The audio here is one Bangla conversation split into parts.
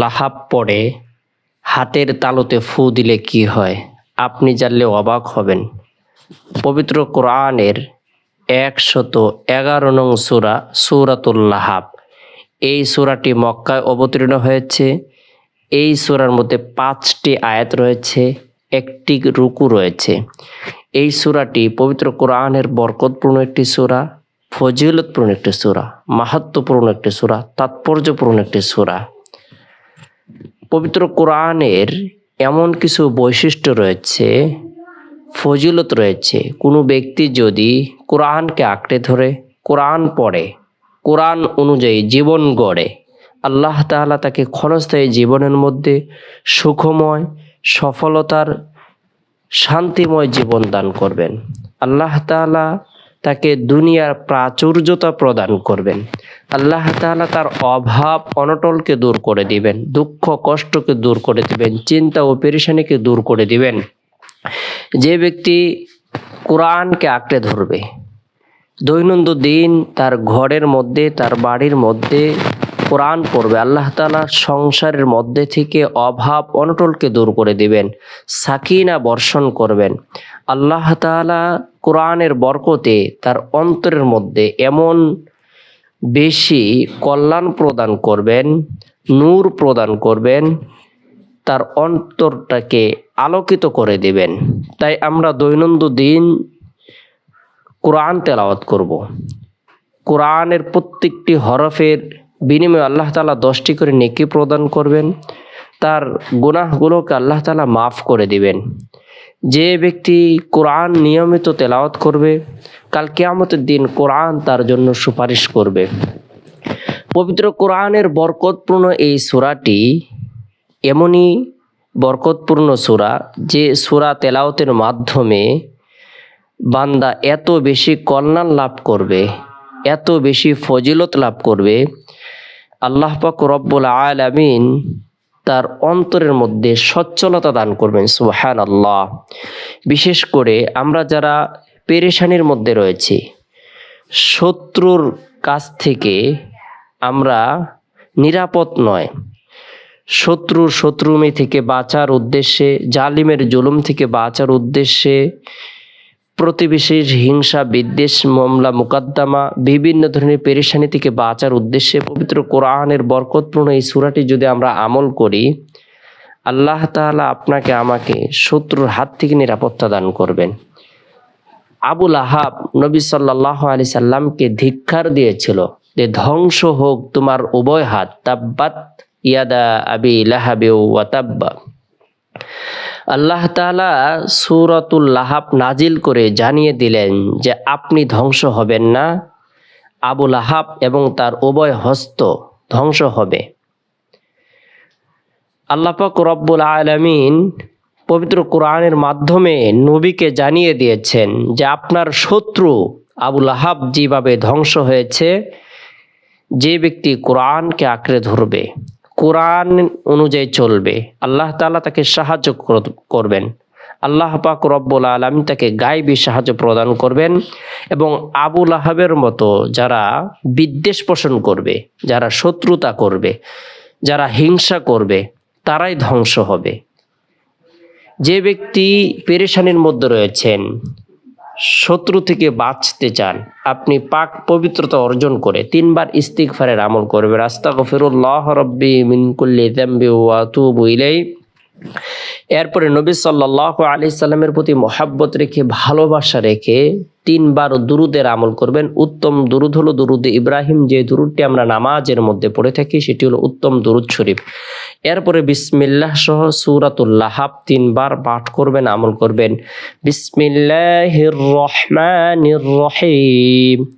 লাহাব পড়ে, হাতের তালুতে ফু দিলে কি হয়? আপনি জানলে অবাক হবেন। পবিত্র কোরআনের একশত এগারো নং সুরা লাহাব। এই সূরাটি মক্কায় অবতীর্ণ হয়েছে। এই সূরার মধ্যে পাঁচটি আয়াত রয়েছে, একটি রুকু রয়েছে। এই সুরাটি পবিত্র কোরআনের বরকতপূর্ণ একটি সূরা। ফজিলতপূর্ণ একটি সূরা মাহাত্মপূর্ণ একটি সুরা, তাৎপর্যপূর্ণ একটি সূরা। পবিত্র কোরআনের এমন কিছু বৈশিষ্ট্য রয়েছে, ফজিলত রয়েছে। কোনো ব্যক্তি যদি কোরআনকে আঁকড়ে ধরে, কোরআন পড়ে, কোরআন অনুযায়ী জীবন গড়ে, আল্লাহ তাআলা তাকে ক্ষণস্থায়ী জীবনের মধ্যে সুখময়, সফলতার, শান্তিময় জীবন দান করবেন। আল্লাহ তাআলা তাকে দুনিয়ার প্রাচুর্যতা প্রদান করবেন। আল্লাহ তালা তার অভাব, অনটলকে দূর করে দিবেন, দুঃখ, কষ্টকে দূর করে দিবেন, চিন্তা ও পেরেশানিকে দূর করে দিবেন। যে ব্যক্তি কোরআনকে আঁকড়ে ধরবে, দৈনন্দিন দিন তার ঘরের মধ্যে, তার বাড়ির মধ্যে কোরআন পড়বে, আল্লাহ তাআলা সংসারের মধ্যে থেকে অভাব অনটলকে দূর করে দিবেন, সাকিনা বর্ষণ করবেন আল্লাহ তাআলা কোরআনের বরকতে তার অন্তরের মধ্যে এমন বেশি কল্যাণ প্রদান করবেন, নূর প্রদান করবেন, তার অন্তরটাকে আলোকিত করে দিবেন তাই আমরা দৈনন্দিন দিন কোরআন তেলাওয়াত করব। কোরআনের প্রত্যেকটি হরফের বিনিময়ে আল্লাহ তালা দশটি করে নেকি প্রদান করবেন। তার গুনাহগুলোকে আল্লাহ তালা মাফ করে দিবেন। যে ব্যক্তি কোরআন নিয়মিত তেলাওয়াত করবে, কাল কেয়ামতের দিন কোরআন তার জন্য সুপারিশ করবে। পবিত্র কোরআনের বরকতপূর্ণ এই সূরাটি এমনই বরকতপূর্ণ সূরা যে সূরা তেলাওতের মাধ্যমে বান্দা এত বেশি কল্যাণ লাভ করবে, এত বেশি ফজিলত লাভ করবে আল্লাহ পাক রব্বুল আলামিন তার অন্তরের মধ্যে সচ্ছলতা দান করবেন সুবহান আল্লাহ বিশেষ করে আমরা যারা পেরেশানির মধ্যে রয়েছি, শত্রুর কাছ থেকে আমরা নিরাপদ নয়। শত্রুর শত্রুমি থেকে বাঁচার উদ্দেশ্যে, জালিমের জুলুম থেকে বাঁচার উদ্দেশ্যে প্রতিবেশীর হিংসা, বিদ্বেষ, মামলা, মুকদ্দমা, বিভিন্ন ধরনের পেরেশানি থেকে বাঁচার উদ্দেশ্যে পবিত্র কোরআনের বরকতপূর্ণ এই সূরাটি যদি আমরা আমল করি, আল্লাহ তাআলা আপনাকে আমাকে শত্রুর হাত থেকে নিরাপত্তা দান করবেন। আবুল আহাব নবী সাল্লাহ আলি সাল্লামকে ধিক্ষার দিয়েছিল যে, ধ্বংস হোক তোমার উভয় হাত, তাব্বাত ইয়াদা আবি লাহাবে ওয়া তাব্বা। আল্লাহ তাআলা সূরাতুল লাহাব নাজিল করে জানিয়ে দিলেন যে আপনি ধ্বংস হবেন না। আবু লাহাব এবং তার উভয় হস্ত ধ্বংস হবে। আল্লাপাক রব্বুল আলামিন পবিত্র কোরআনের মাধ্যমে নবীকে জানিয়ে দিয়েছেন যে আপনার শত্রু আবু লাহাব যেভাবে ধ্বংস হয়েছে, যে ব্যক্তি কোরআনকে আঁকড়ে ধরবে কোরআন অনুযায়ী চলবে। আল্লাহ তাআলা তাকে সাহায্য কর- করবেন। আল্লাহ পাক রব্বুল আলম তাকে গাইবী সাহায্য প্রদান করবেন এবং আবুল আহাবের মতো যারা বিদ্বেষ পোষণ করবে, যারা শত্রুতা করবে, যারা হিংসা করবে, তারাই ধ্বংস হবে। যে ব্যক্তি পেরেশানির মধ্যে রয়েছেন শত্রু থেকে বাঁচতে চান। আপনি পাক পবিত্রতা অর্জন করে তিনবার ইস্তিকফারের আমল করবেন। আস্তাগফিরুল্লাহ রব্বি মিনকুল্লি কুল্লি যামবি ওয়া ইলাই এরপরে নবী সাল্লাহ আলি সাল্লামের প্রতি মহাব্বত রেখে, ভালোবাসা রেখে তিনবার দুরুদের আমল করবেন। উত্তম দুরুদ হলো দুরুদ ইব্রাহিম। যে দুরুদটি আমরা নামাজের মধ্যে পড়ে থাকি, সেটি হলো উত্তম দুরুদ শরীফ। এরপরে বিসমিল্লাহ সহ সুরাতুল্লাহাব তিনবার পাঠ করবেন, আমল করবেন। বিসমিল্লাহির রহমান রহিম।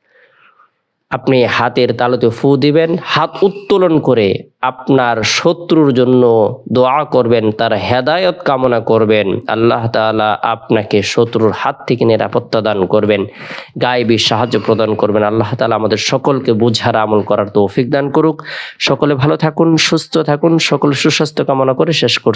আপনি হাতের তালুতে ফু দিবেন, হাত উত্তোলন করে আপনার শত্রুর জন্য দোয়া করবেন, তার হেদায়ত কামনা করবেন। আল্লাহ তাআলা আপনাকে শত্রুর হাত থেকে নিরাপত্তা দান করবেন, গায়েবী সাহায্য প্রদান করবেন। আল্লাহ তাআলা আমাদের সকলকে বুঝার, আমল করার তৌফিক দান করুক। সকলে ভালো থাকুন, সুস্থ থাকুন, সকল সুস্বাস্থ্য কামনা করে শেষ করছি।